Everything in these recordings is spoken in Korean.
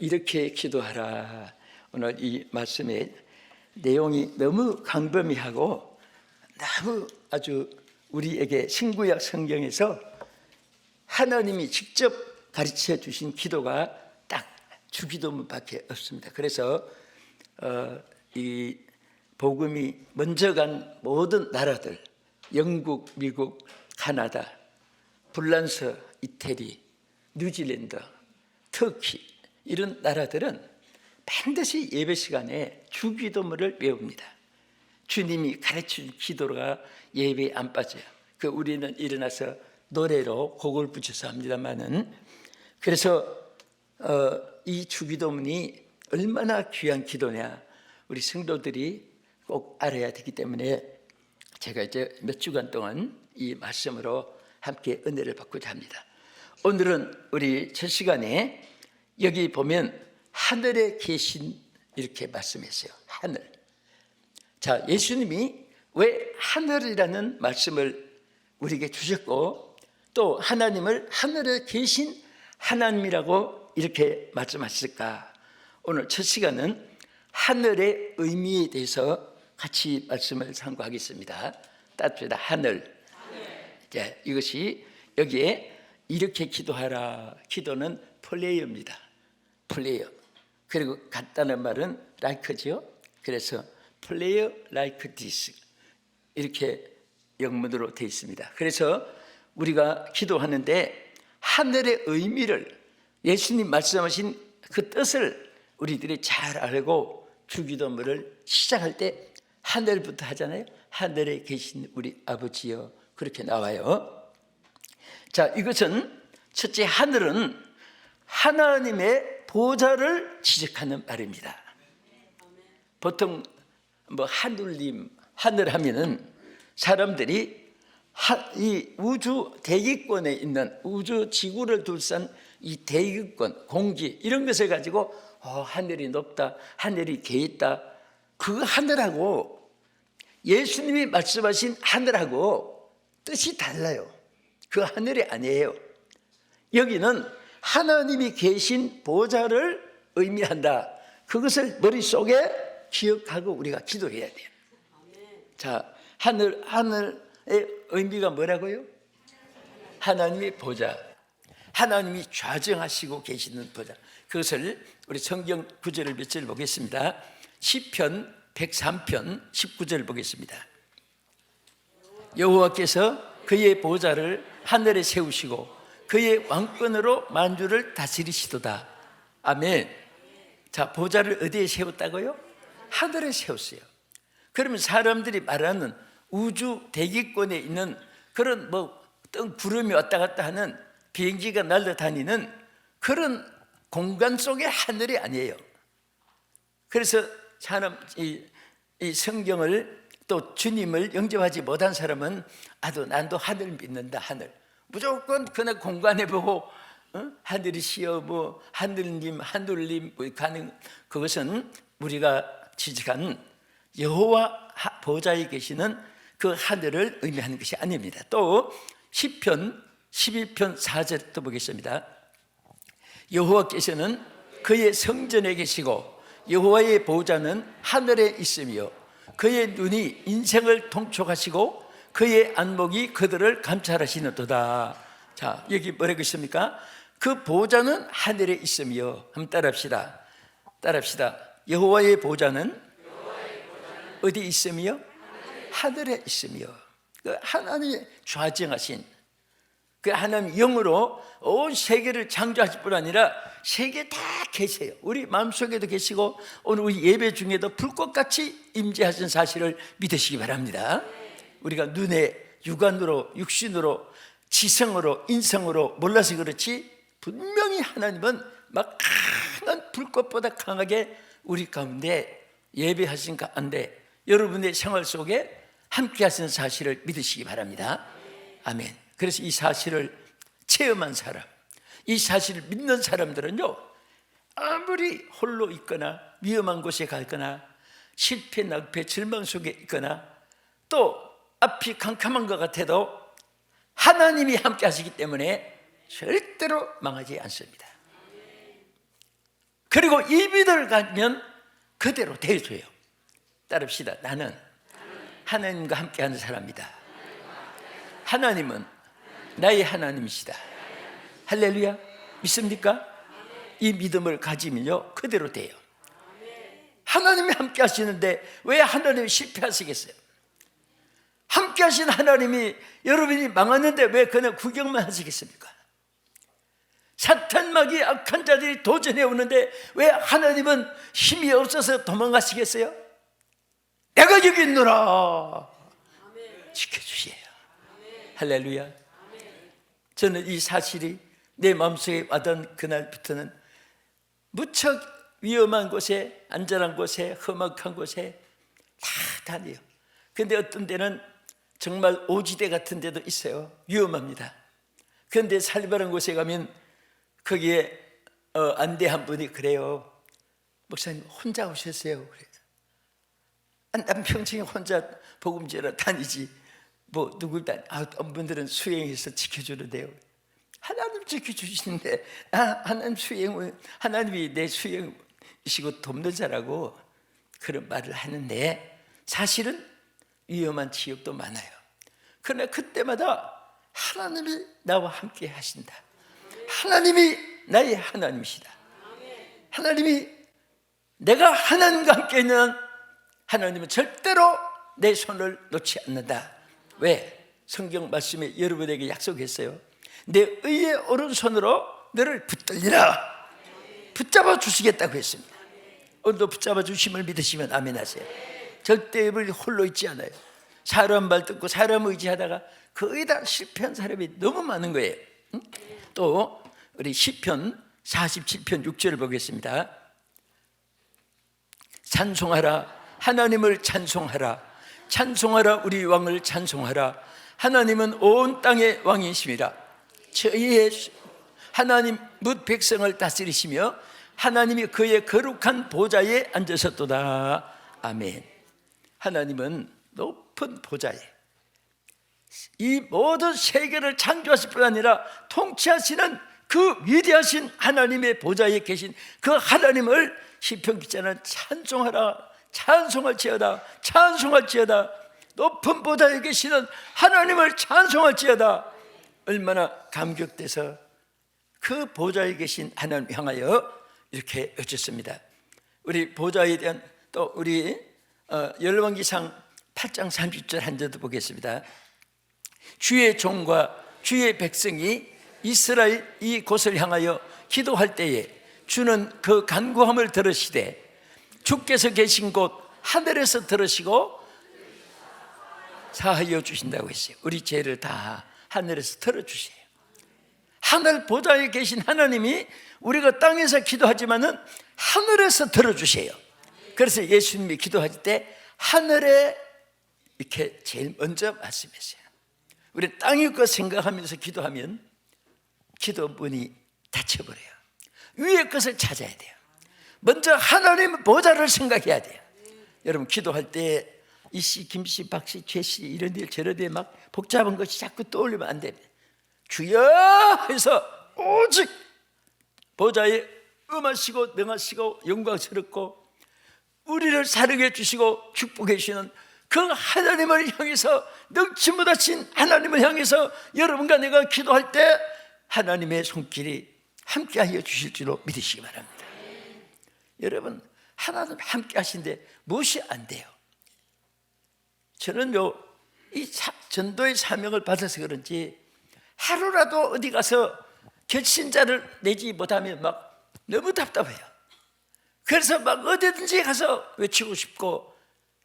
이렇게 기도하라. 오늘 이 말씀의 내용이 너무 강범위하고 너무 아주 우리에게 신구약 성경에서 하나님이 직접 가르쳐 주신 기도가 딱 주기도문밖에 없습니다. 그래서 어, 이 복음이 먼저 간 모든 나라들, 영국, 미국, 카나다, 불란서, 이태리, 뉴질랜드, 터키 이런 나라들은 반드시 예배 시간에 주기도문을 외웁니다. 주님이 가르친 기도가 예배에 안 빠져요. 그 우리는 일어나서 노래로 곡을 붙여서 합니다만은 그래서 어, 이 주기도문이 얼마나 귀한 기도냐 우리 성도들이 꼭 알아야 되기 때문에 제가 이제 몇 주간 동안 이 말씀으로 함께 은혜를 받고자 합니다. 오늘은 우리 첫 시간에 여기 보면 하늘에 계신 이렇게 말씀했어요. 하늘. 자, 예수님이 왜 하늘이라는 말씀을 우리에게 주셨고 또 하나님을 하늘에 계신 하나님이라고 이렇게 말씀하실까? 오늘 첫 시간은 하늘의 의미에 대해서 같이 말씀을 상고하겠습니다. 따뜻하다 하늘. 자, 이것이 여기에 이렇게 기도하라. 기도는 플레이어입니다. 플레이어. 그리고 같다는 말은 like죠. 그래서 플레이어 like this 이렇게 영문으로 되어 있습니다. 그래서 우리가 기도하는데 하늘의 의미를 예수님 말씀하신 그 뜻을 우리들이 잘 알고 주기도문을 시작할 때 하늘부터 하잖아요. 하늘에 계신 우리 아버지여 그렇게 나와요. 자, 이것은 첫째 하늘은 하나님의 보좌를 지적하는 말입니다. 보통 뭐 하늘님 하늘 하면은 사람들이 하- 이 우주 대기권에 있는 우주 지구를 둘러싼 이 대기권 공기 이런 것을 가지고 어, 하늘이 높다 하늘이 개 있다. 그 하늘하고 예수님이 말씀하신 하늘하고 뜻이 달라요. 그 하늘이 아니에요. 여기는 하나님이 계신 보좌를 의미한다 그것을 머릿속에 기억하고 우리가 기도해야 돼요 자, 하늘 하늘의 의미가 뭐라고요? 하나님의 보좌. 하나님이 좌정하시고 계시는 보좌. 그것을 우리 성경 구절을 몇절 보겠습니다. 시편 103편 19절 보겠습니다. 여호와께서 그의 보좌를 하늘에 세우시고 그의 왕권으로 만주를 다스리시도다. 아멘. 자, 보좌를 어디에 세웠다고요? 하늘에 세웠어요. 그러면 사람들이 말하는 우주 대기권에 있는 그런 뭐뜬 구름이 왔다 갔다 하는 비행기가 날아다니는 그런 공간 속의 하늘이 아니에요. 그래서 사람 이, 이 성경을 또 주님을 영접하지 못한 사람은 아도 난도 하늘 믿는다 하늘 무조건 그날 공간에 보고 어? 하늘이시여 뭐 하늘님 하늘님 뭐 가는 그것은 우리가 지적한 여호와 하- 보좌에 계시는 그 하늘을 의미하는 것이 아닙니다. 또 시편 11편 4절 또 보겠습니다. 여호와께서는 그의 성전에 계시고 여호와의 보좌는 하늘에 있으며 그의 눈이 인생을 통촉하시고 그의 안목이 그들을 감찰하시는도다. 자 여기 뭐라고 있습니까? 그 보좌는 하늘에 있으며 한번 따라합시다. 따라합시다. 여호와의 보좌는 어디 있으며 하늘에 있으며 그 하나님이 좌정하신 그 하나님 영으로 온 세계를 창조하실 뿐 아니라 세계 다 계세요. 우리 마음속에도 계시고 오늘 우리 예배 중에도 불꽃같이 임재하신 사실을 믿으시기 바랍니다. 우리가 눈에 육안으로 육신으로 지성으로 인성으로 몰라서 그렇지 분명히 하나님은 막 강한 불꽃보다 강하게 우리 가운데 예배하신 가운데 여러분의 생활 속에 함께 하시는 사실을 믿으시기 바랍니다. 아멘. 그래서 이 사실을 체험한 사람, 이 사실을 믿는 사람들은요, 아무리 홀로 있거나 위험한 곳에 가거나 실패, 낭패, 절망 속에 있거나 또 앞이 캄캄한 것 같아도 하나님이 함께 하시기 때문에 절대로 망하지 않습니다. 그리고 이 믿음을 가지면 그대로 대줘요. 따릅시다. 나는 하나님과 함께하는 사람이다. 하나님은 나의 하나님이시다. 할렐루야. 믿습니까? 이 믿음을 가지면요 그대로 돼요. 하나님이 함께 하시는데 왜 하나님이 실패하시겠어요? 함께 하신 하나님이 여러분이 망했는데 왜 그냥 구경만 하시겠습니까? 사탄막이 악한 자들이 도전해 오는데 왜 하나님은 힘이 없어서 도망가시겠어요? 내가 여기 있노라. 지켜주세요. 할렐루야. 저는 이 사실이 내 마음속에 와던 그날부터는 무척 위험한 곳에 안전한 곳에 험악한 곳에 다 다녀요. 근데 어떤 데는 정말 오지대 같은 데도 있어요. 위험합니다. 그런데 살벌한 곳에 가면 거기에 어, 안대 한 분이 그래요. 목사님 혼자 오셨어요? 그래요 아, 난 평생에 혼자 복음제로 다니지. 뭐 누굴 다 아, 어떤 분들은 수행해서 지켜주는데요. 하나님 지켜주시는데 아, 하나님 수행 하나님이 내 수행이시고 돕는 자라고 그런 말을 하는데 사실은 위험한 지역도 많아요 그러나 그때마다 하나님이 나와 함께 하신다 하나님이 나의 하나님이시다 하나님이 내가 하나님과 함께 있는 하나님은 절대로 내 손을 놓지 않는다. 왜? 성경 말씀에 여러분에게 약속했어요. 내 의의 오른손으로 너를 붙들리라. 붙잡아 주시겠다고 했습니다. 오늘도 붙잡아 주심을 믿으시면 아멘 하세요. 절대 우리 홀로 있지 않아요. 사람 말 듣고 사람 의지하다가 거의 다 실패한 사람이 너무 많은 거예요. 응? 또 우리 시편 47편 6절을 보겠습니다. 찬송하라 하나님을 찬송하라 찬송하라 우리 왕을 찬송하라 하나님은 온 땅의 왕이십니다 저희의 하나님 뭇 백성을 다스리시며 하나님이 그의 거룩한 보좌에 앉으셨도다 아멘 하나님은 높은 보좌에 이 모든 세계를 창조하실 뿐 아니라 통치하시는 그 위대하신 하나님의 보좌에 계신 그 하나님을 시편 기자는 찬송하라 찬송할지어다 찬송할지어다. 높은 보좌에 계시는 하나님을 찬송할지어다. 얼마나 감격돼서 그 보좌에 계신 하나님 향하여 이렇게 여쭙습니다. 우리 보좌에 대한 또 우리 어, 열왕기상 8장 30절 한 절도 보겠습니다 주의 종과 주의 백성이 이스라엘 이 곳을 향하여 기도할 때에 주는 그 간구함을 들으시되 주께서 계신 곳 하늘에서 들으시고 사하여 주신다고 했어요. 우리 죄를 다 하늘에서 들어주세요. 하늘 보좌에 계신 하나님이 우리가 땅에서 기도하지만은 하늘에서 들어주세요. 그래서 예수님이 기도할 때 하늘에 이렇게 제일 먼저 말씀했어요. 우리 땅의 것 생각하면서 기도하면 기도 문이 닫혀버려요. 위의 것을 찾아야 돼요. 먼저 하나님 보좌를 생각해야 돼요. 여러분 기도할 때 이씨, 김씨, 박씨, 최씨 이런 일 저런 데막 복잡한 것이 자꾸 떠올리면 안 됩니다. 주여 해서 오직 보좌에 음하시고 능하시고 영광스럽고 우리를 사랑해 주시고 축복해 주시는 그 하나님을 향해서 능치 못하신 하나님을 향해서 여러분과 내가 기도할 때 하나님의 손길이 함께하여 주실 줄로 믿으시기 바랍니다. 여러분 하나님 함께 하신데 무엇이 안 돼요? 저는 요 이 전도의 사명을 받아서 그런지 하루라도 어디 가서 결신자를 내지 못하면 막 너무 답답해요. 그래서 막 어디든지 가서 외치고 싶고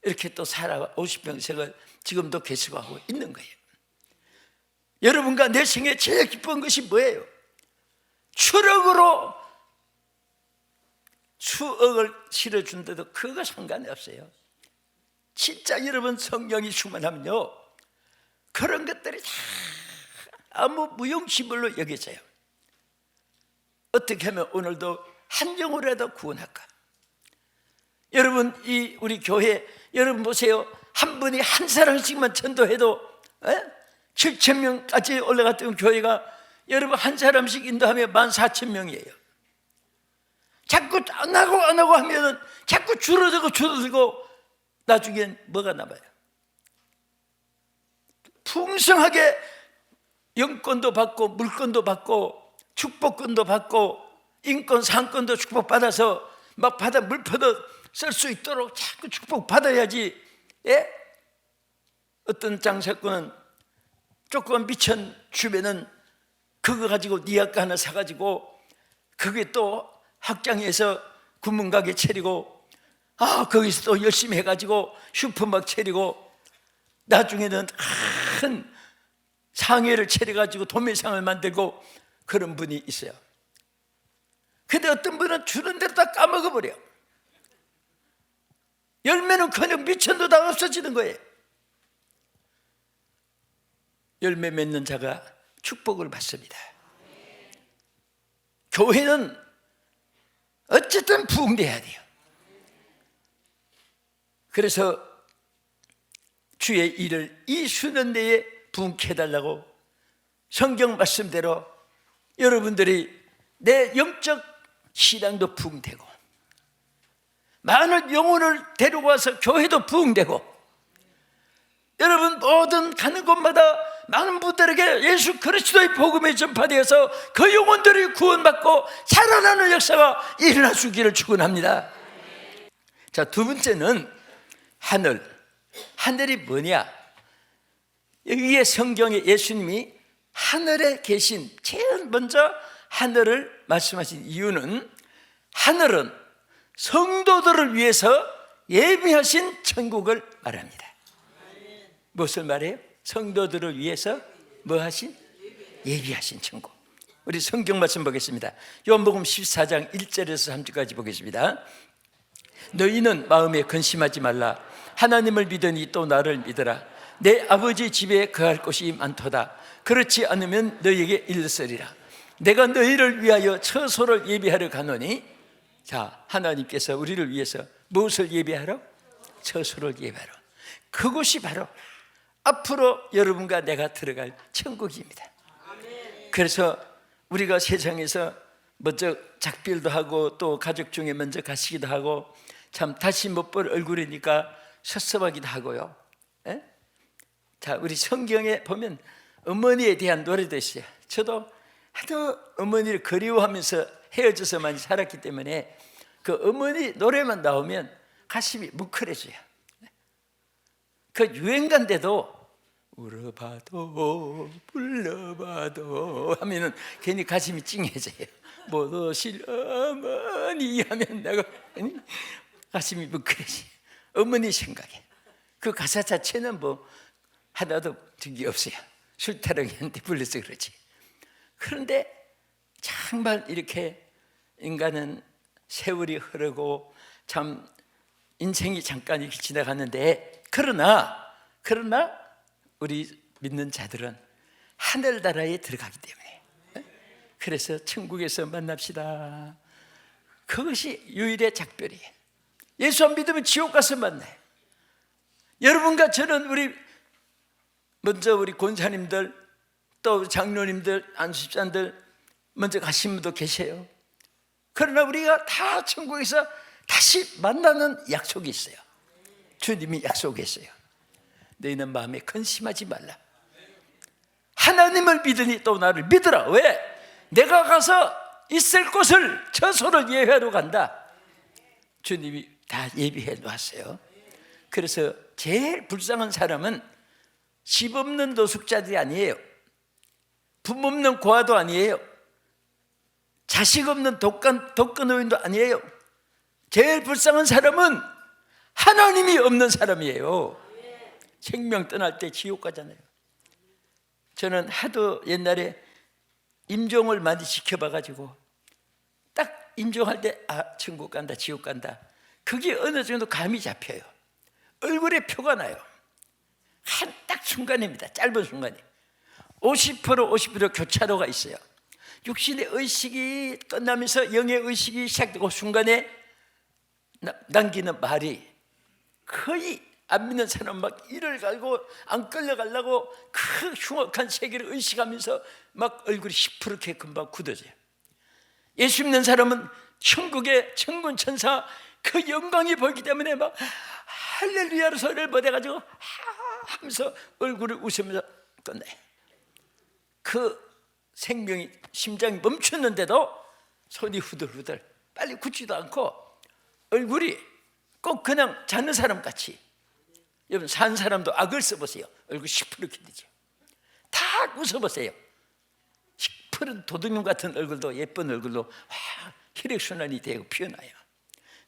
이렇게 또 살아 50평생을 지금도 계속 하고 있는 거예요. 여러분과 내 생에 제일 기쁜 것이 뭐예요? 추억으로 추억을 실어준데도 그거 상관이 없어요. 진짜 여러분 성령이 충만하면요. 그런 것들이 다 아무 무용시물로 여겨져요. 어떻게 하면 오늘도 한 영혼이라도 구원할까? 여러분 이 우리 교회 여러분 보세요. 한 분이 한 사람씩만 전도해도 7천 명까지 올라갔던 교회가 여러분 한 사람씩 인도하면 만 4천 명이에요. 자꾸 안 하고 안 하고 하면은 자꾸 줄어들고 줄어들고 나중엔 뭐가 남아요? 풍성하게 영권도 받고 물권도 받고 축복권도 받고 인권 상권도 축복받아서 막 받아 물퍼도 쓸 수 있도록 자꾸 축복 받아야지 예? 어떤 장사꾼은 조금 미천 주면은 그거 가지고 니아까 하나 사가지고 그게 또 확장해서 구멍가게 차리고 아 거기서 또 열심히 해가지고 슈퍼막 차리고 나중에는 큰 상회를 차려가지고 도매상을 만들고 그런 분이 있어요. 근데 어떤 분은 주는 대로 다 까먹어 버려. 열매는 그냥 미천도 다 없어지는 거예요. 열매 맺는 자가 축복을 받습니다. 교회는 어쨌든 부흥돼야 돼요. 그래서 주의 일을 이 수년 내에 부흥케 해달라고 성경 말씀대로 여러분들이 내 영적 신앙도 부흥되고 많은 영혼을 데려와서 교회도 부흥되고 여러분 모든 가는 곳마다 많은 분들에게 예수 그리스도의 복음이 전파되어서 그 영혼들이 구원받고 살아나는 역사가 있기를 축원합니다. 자, 두 번째는 하늘. 하늘이 뭐냐? 여기에 성경에 예수님이 하늘에 계신 제일 먼저 하늘을 말씀하신 이유는 하늘은 성도들을 위해서 예비하신 천국을 말합니다. 무엇을 말해요? 성도들을 위해서 뭐 하신? 예비하신 천국. 우리 성경 말씀 보겠습니다. 요한복음 14장 1절에서 3절까지 보겠습니다. 너희는 마음에 근심하지 말라. 하나님을 믿으니 또 나를 믿으라. 내 아버지 집에 거할 곳이 많도다. 그렇지 않으면 너희에게 일렀으리라. 내가 너희를 위하여 처소를 예비하러 가노니 자 하나님께서 우리를 위해서 무엇을 예비하러? 처소를 예비하러. 그곳이 바로 앞으로 여러분과 내가 들어갈 천국입니다. 그래서 우리가 세상에서 먼저 작별도 하고 또 가족 중에 먼저 가시기도 하고 참 다시 못 볼 얼굴이니까 섭섭하기도 하고요. 예? 자, 우리 성경에 보면 어머니에 대한 노래도 있어요. 저도 하도 어머니를 그리워하면서 헤어져서 많이 살았기 때문에 그 어머니 노래만 나오면 가슴이 뭉클해져요. 그 유행가인데도 울어봐도 불러봐도 하면은 괜히 가슴이 찡해져요. 못 오실 어머니 하면 내가 가슴이 뭉클해져요. 어머니 생각에 그 가사 자체는 뭐 하나도 득이 없어요. 술타령이한테 불러서 그렇지. 그런데 정말 이렇게 인간은 세월이 흐르고 참 인생이 잠깐 이렇게 지나갔는데 그러나 그러나 우리 믿는 자들은 하늘 나라에 들어가기 때문에 그래서 천국에서 만납시다. 그것이 유일의 작별이에요. 예수 안 믿으면 지옥 가서 만나요. 여러분과 저는 우리 먼저 우리 권사님들 또 장로님들 안수집사들 먼저 가신 분도 계세요. 그러나 우리가 다 천국에서 다시 만나는 약속이 있어요. 주님이 약속했어요. 너희는 마음에 근심하지 말라. 하나님을 믿으니 또 나를 믿으라. 왜? 내가 가서 있을 곳을 처소를 예회하러 간다. 주님이 다 예비해 놓았어요. 그래서 제일 불쌍한 사람은 집 없는 노숙자들이 아니에요. 부모 없는 고아도 아니에요. 자식 없는 독간, 독거노인도 아니에요. 제일 불쌍한 사람은 하나님이 없는 사람이에요. 생명 떠날 때 지옥 가잖아요. 저는 하도 옛날에 임종을 많이 지켜봐가지고 딱 임종할 때 아, 천국 간다, 지옥 간다. 그게 어느 정도 감이 잡혀요. 얼굴에 표가 나요. 한 딱 순간입니다. 짧은 순간이. 50% 50% 교차로가 있어요. 육신의 의식이 끝나면서 영의 의식이 시작되고 순간에 나- 남기는 말이 거의 안 믿는 사람 막 이를 갈고 안 끌려가려고 그 흉악한 세계를 의식하면서 막 얼굴이 시퍼렇게 금방 굳어져요. 예수 믿는 사람은 천국의 천군 천사 그 영광이 보이기 때문에 막 할렐루야로 소리를 보내가지고 하- 하면서 얼굴을 웃으면서 끝내. 그 생명이 심장이 멈췄는데도 손이 후들후들 빨리 굳지도 않고 얼굴이 꼭 그냥 자는 사람 같이. 여러분 산 사람도 악을 써보세요. 얼굴 시퍼렇게 되죠. 다 웃어보세요. 시퍼른 도둑놈 같은 얼굴도 예쁜 얼굴도 확 혈액순환이 되고 피어나요.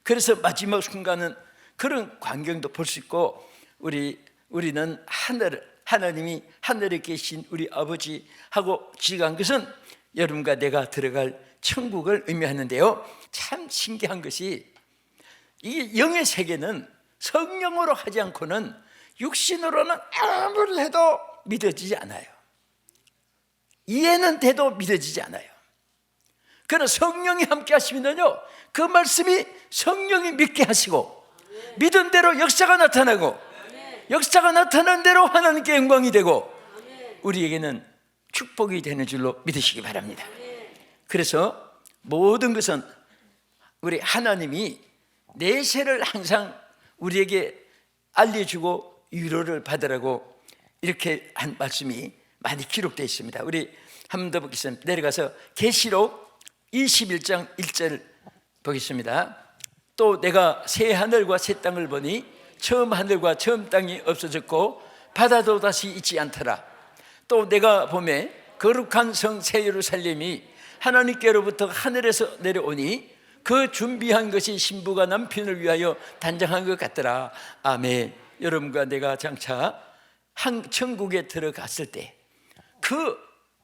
그래서 마지막 순간은 그런 광경도 볼 수 있고 우리 우리는 하늘 하나님이 하늘에 계신 우리 아버지 하고 지간 것은 여러분과 내가 들어갈 천국을 의미하는데요. 참 신기한 것이 이 영의 세계는 성령으로 하지 않고는 육신으로는 아무리 해도 믿어지지 않아요. 이해는 돼도 믿어지지 않아요. 그러나 성령이 함께 하시면요, 그 말씀이 성령이 믿게 하시고 믿은 대로 역사가 나타나고 역사가 나타난 대로 하나님께 영광이 되고 우리에게는 축복이 되는 줄로 믿으시기 바랍니다. 그래서 모든 것은 우리 하나님이 내세를 항상 우리에게 알려주고 위로를 받으라고 이렇게 한 말씀이 많이 기록되어 있습니다. 우리 보겠습니다. 내려가서 계시록 21장 1절 보겠습니다. 또 내가 새 하늘과 새 땅을 보니 처음 하늘과 처음 땅이 없어졌고 바다도 다시 있지 않더라. 또 내가 봄에 거룩한 성 새 예루살렘이 하나님께로부터 하늘에서 내려오니 그 준비한 것이 신부가 남편을 위하여 단장한 것 같더라. 아멘. 여러분과 내가 장차 한 천국에 들어갔을 때 그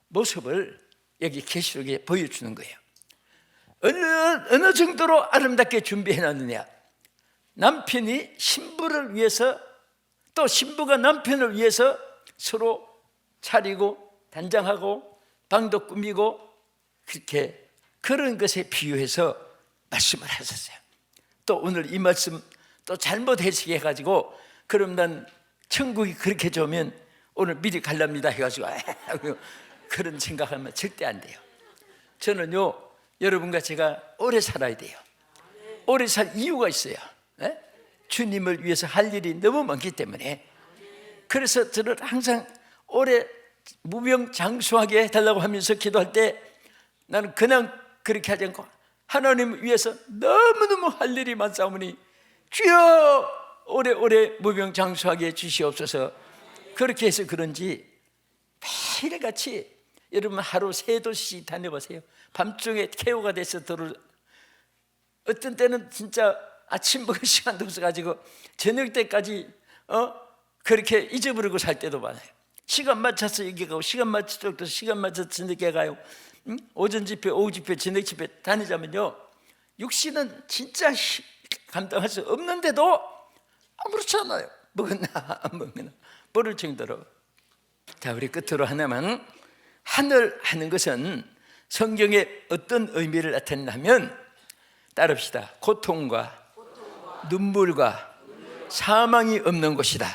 모습을 여기 계시록에 보여주는 거예요. 어느, 어느 정도로 아름답게 준비해 놨느냐. 남편이 신부를 위해서 또 신부가 남편을 위해서 서로 차리고 단장하고 방도 꾸미고 그렇게 그런 것에 비유해서 말씀을 하셨어요. 또 오늘 이 말씀 또 잘못 해석해 가지고 그럼 난 천국이 그렇게 좋으면 오늘 미리 갈랍니다 해가지고 그런 생각하면 절대 안 돼요. 저는요 여러분과 제가 오래 살아야 돼요. 오래 살 이유가 있어요. 예? 주님을 위해서 할 일이 너무 많기 때문에. 그래서 저는 항상 오래 무병장수하게 해달라고 하면서 기도할 때 나는 그냥 그렇게 하지 않고 하나님을 위해서 너무너무 할 일이 많사오니 주여 오래오래 무병장수하게 해주시옵소서. 그렇게 해서 그런지 매일같이 여러분 하루 세 도시씩 다녀보세요. 밤중에 케어가 돼서 들어 어떤 때는 진짜 아침 먹을 시간도 없어가지고 저녁 때까지 어 그렇게 잊어버리고 살 때도 많아요. 시간 맞춰서 여기 가고 시간 맞춰서 또 시간 맞춰서 저녁에 가요. 응? 오전 집회, 오후 집회, 저녁 집회 다니자면요 육신은 진짜 히- 감당할 수 없는데도 아무렇지 않아요. 먹었나 안 먹나 모를 정도로. 자 우리 끝으로 하나만 하늘 하는 것은 성경에 어떤 의미를 나타내냐면 따릅시다. 고통과 눈물과 사망이 없는 곳이다.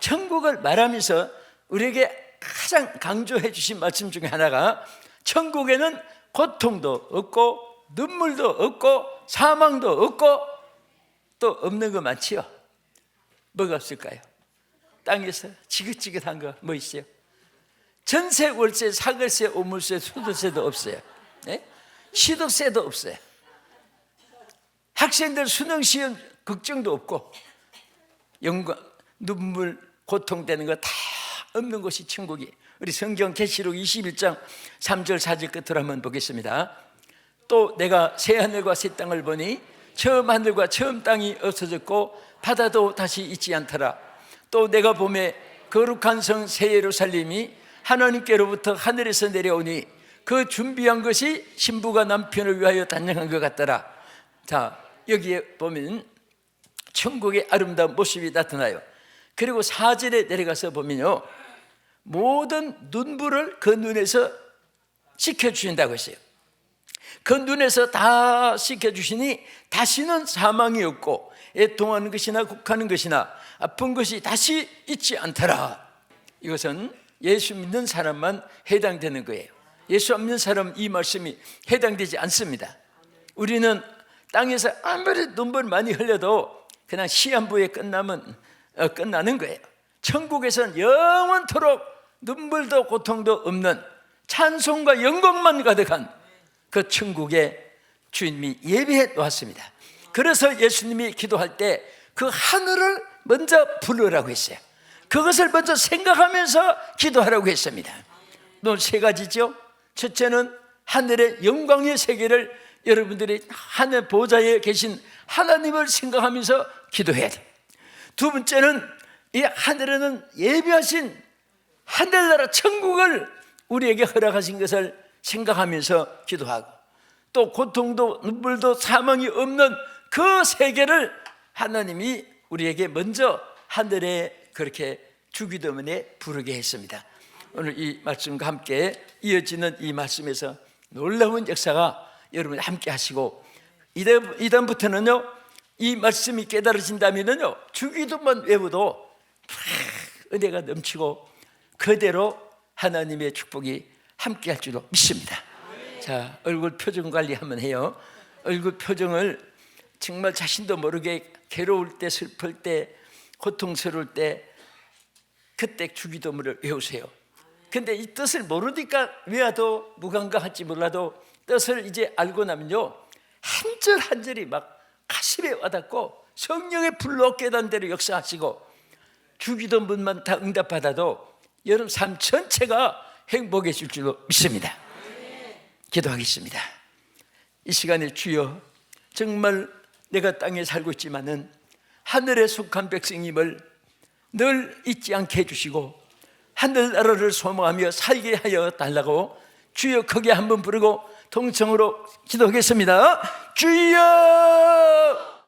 천국을 말하면서 우리에게 가장 강조해 주신 말씀 중에 하나가 천국에는 고통도 없고 눈물도 없고 사망도 없고 또 없는 거 많지요. 뭐가 없을까요? 땅에서 지긋지긋한 거 뭐 있어요? 전세, 월세, 사글세, 오물세, 수도세도 없어요. 예? 시도세도 없어요. 학생들 수능 시험 걱정도 없고 영광, 눈물, 고통되는 거 다 없는 곳이 천국이. 우리 성경 계시록 21장 3절 4절 끝으로 한번 보겠습니다. 또 내가 새 하늘과 새 땅을 보니 처음 하늘과 처음 땅이 없어졌고 바다도 다시 있지 않더라. 또 내가 봄에 거룩한 성 새 예루살렘이 하나님께로부터 하늘에서 내려오니 그 준비한 것이 신부가 남편을 위하여 단장한 것 같더라. 자 여기에 보면 천국의 아름다운 모습이 나타나요. 그리고 사절에 내려가서 보면요. 모든 눈물을 그 눈에서 씻겨주신다고 했어요. 그 눈에서 다 씻겨주시니 다시는 사망이 없고 애통하는 것이나 곡하는 것이나 아픈 것이 다시 있지 않더라. 이것은 예수 믿는 사람만 해당되는 거예요. 예수 없는 사람 이 말씀이 해당되지 않습니다. 우리는 땅에서 아무리 눈물 많이 흘려도 그냥 시한부에 끝나면 어, 끝나는 거예요. 천국에서는 영원토록 눈물도 고통도 없는 찬송과 영광만 가득한 그 천국에 주님이 예비해 놓았습니다. 그래서 예수님이 기도할 때 그 하늘을 먼저 부르라고 했어요. 그것을 먼저 생각하면서 기도하라고 했습니다. 또세 가지죠. 첫째는 하늘의 영광의 세계를 여러분들이 하늘 보좌에 계신 하나님을 생각하면서 기도해야 돼. 두 번째는 이 하늘에는 예비하신 하늘나라 천국을 우리에게 허락하신 것을 생각하면서 기도하고 또 고통도 눈물도 사망이 없는 그 세계를 하나님이 우리에게 먼저 하늘에 그렇게 주기도문에 부르게 했습니다. 오늘 이 말씀과 함께 이어지는 이 말씀에서 놀라운 역사가 여러분 함께 하시고 이다음부터는요 이 말씀이 깨달아진다면요 주기도만 외워도 팍 은혜가 넘치고 그대로 하나님의 축복이 함께 할 줄로 믿습니다. 자, 얼굴 표정 관리 한번 해요. 얼굴 표정을 정말 자신도 모르게 괴로울 때, 슬플 때, 고통스러울 때 그때 주기도문을 외우세요. 근데 이 뜻을 모르니까 외워도 무감각할지 몰라도 뜻을 이제 알고 나면요 한 절 한 절이 막 가슴에 와닿고 성령의 불로 깨닫는 대로 역사하시고 주기도문만 다 응답받아도 여러분 삶 전체가 행복해질 줄로 믿습니다. 기도하겠습니다. 이 시간에 주여 정말 내가 땅에 살고 있지만은 하늘에 속한 백성임을 늘 잊지 않게 해주시고 하늘나라를 소망하며 살게 하여 달라고 주여 크게 한번 부르고 통성으로 기도하겠습니다. 주여!